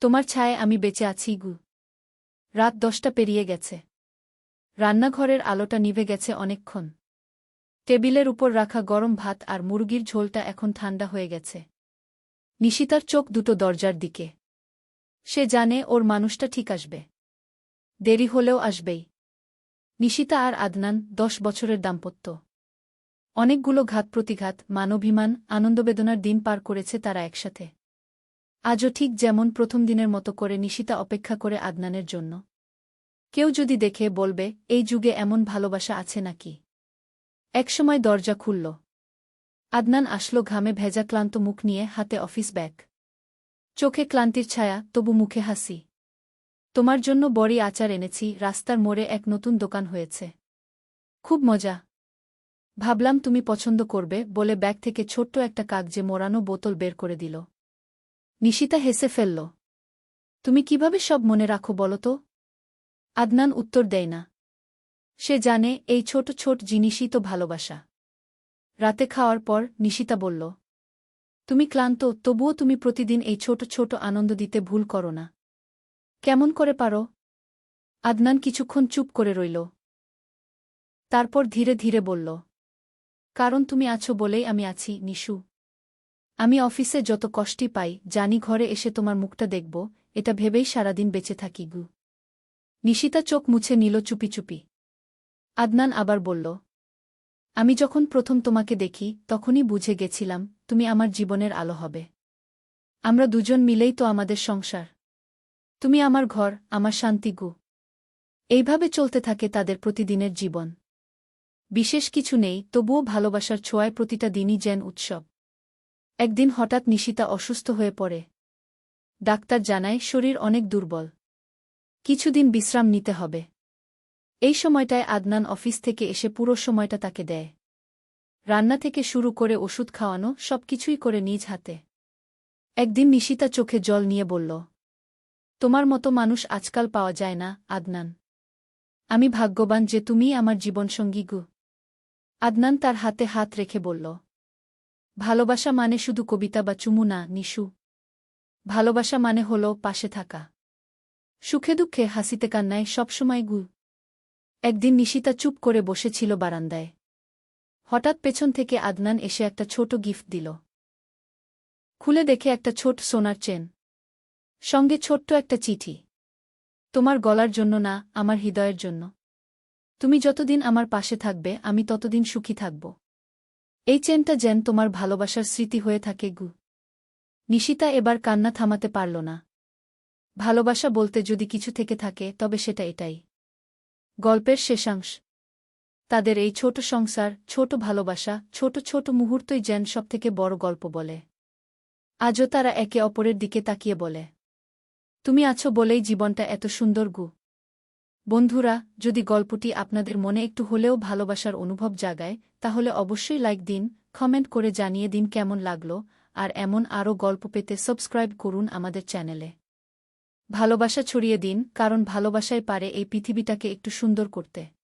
তোমার ছায় আমি বেঁচে আছি গু। রাত দশটা পেরিয়ে গেছে। রান্নাঘরের আলোটা নিভে গেছে অনেকক্ষণ। টেবিলের উপর রাখা গরম ভাত আর মুরগির ঝোলটা এখন ঠান্ডা হয়ে গেছে। নিশিতার চোখ দুটো দরজার দিকে। সে জানে ওর মানুষটা ঠিক আসবে। দেরি হলেও আসবেই। নিশিতা আর আদনান দশ বছরের দাম্পত্য। অনেকগুলো ঘাত প্রতিঘাত মানবিমান আনন্দবেদনার দিন পার করেছে তারা একসাথে। আজও ঠিক যেমন প্রথম দিনের মতো করে নিশিতা অপেক্ষা করে আদনানের জন্য। কেউ যদি দেখে বলবে, এই যুগে এমন ভালোবাসা আছে নাকি? একসময় দরজা খুলল। আদনান আসলো ঘামে ভেজা ক্লান্ত মুখ নিয়ে হাতে অফিস ব্যাগ। চোখে ক্লান্তির ছায়া, তবু মুখে হাসি। তোমার জন্য বড়ি আচার এনেছি, রাস্তার মোড়ে এক নতুন দোকান হয়েছে। খুব মজা। ভাবলাম তুমি পছন্দ করবে বলে ব্যাগ থেকে ছোট্ট একটা কাগজে মোড়ানো বোতল বের করে দিল। নিশিতা হেসে ফেলল, তুমি কীভাবে সব মনে রাখো বলো তো? আদনান উত্তর দেয় না, সে জানে এই ছোট ছোট জিনিসই তো ভালোবাসা। রাতে খাওয়ার পর নিশিতা বলল, তুমি ক্লান্ত, তবুও তুমি প্রতিদিন এই ছোট ছোট আনন্দ দিতে ভুল করো না। কেমন করে পারো? আদনান কিছুক্ষণ চুপ করে রইল, তারপর ধীরে ধীরে বলল, কারণ তুমি আছো বলেই আমি আছি, নিশু। আমি অফিসে যত কষ্টই পাই, জানি ঘরে এসে তোমার মুখটা দেখব, এটা ভেবেই সারাদিন বেঁচে থাকি গু। নিশিতা চোখ মুছে নিল চুপি চুপি। আদনান আবার বলল, আমি যখন প্রথম তোমাকে দেখি, তখনই বুঝে গেছিলাম, তুমি আমার জীবনের আলো হবে। আমরা দুজন মিলেই তো আমাদের সংসার। তুমি আমার ঘর, আমার শান্তি গু। এইভাবে চলতে থাকে তাদের প্রতিদিনের জীবন। বিশেষ কিছু নেই, তবুও ভালোবাসার ছোঁয়ায় প্রতিটা দিনই যেন উৎসব। একদিন হঠাৎ নিশিতা অসুস্থ হয়ে পড়ে। ডাক্তার জানায়, শরীর অনেক দুর্বল। কিছুদিন বিশ্রাম নিতে হবে। এই সময়টায় আদনান অফিস থেকে এসে পুরো সময়টা তাকে দেয়। রান্না থেকে শুরু করে ওষুধ খাওয়ানো, সবকিছুই করে নিজ হাতে। একদিন নিশিতা চোখে জল নিয়ে বলল, তোমার মতো মানুষ আজকাল পাওয়া যায় না, আদনান। আমি ভাগ্যবান যে তুমিই আমার জীবনসঙ্গী গু। আদনান তার হাতে হাত রেখে বলল ভালোবাসা মানে শুধু কবিতা বা চুমু না, নিশু। ভালোবাসা মানে হল পাশে থাকা। সুখে দুঃখে, হাসিতে কান্নায়, সবসময় গু। একদিন নিশিতা চুপ করে বসেছিল বারান্দায়। হঠাৎ পেছন থেকে আদনান এসে একটা ছোট গিফট দিল। খুলে দেখে একটা ছোট সোনার চেন। সঙ্গে ছোট্ট একটা চিঠি। তোমার গলার জন্য না, আমার হৃদয়ের জন্য। তুমি যতদিন আমার পাশে থাকবে, আমি ততদিন সুখী থাকব। এই চেনটা যেন তোমার ভালোবাসার স্মৃতি হয়ে থাকে, গু। নিশিতা এবার কান্না থামাতে পারল না। ভালোবাসা বলতে যদি কিছু থেকে থাকে, তবে সেটা এটাই। গল্পের শেষাংশ। তাদের এই ছোট সংসার, ছোট ভালোবাসা, ছোট ছোট মুহূর্তই যেন সবথেকে বড় গল্প বলে। আজও তারা একে অপরের দিকে তাকিয়ে বলে, তুমি আছো বলেই জীবনটা এত সুন্দর, গু। বন্ধুরা, যদি গল্পটি আপনাদের মনে একটু হলেও ভালোবাসার অনুভব জাগায়, তাহলে অবশ্যই লাইক দিন, কমেন্ট করে জানিয়ে দিন কেমন লাগল, আর এমন আরও গল্প পেতে সাবস্ক্রাইব করুন আমাদের চ্যানেলে। ভালোবাসা ছড়িয়ে দিন, কারণ ভালোবাসায় পারে এই পৃথিবীটাকে একটু সুন্দর করতে।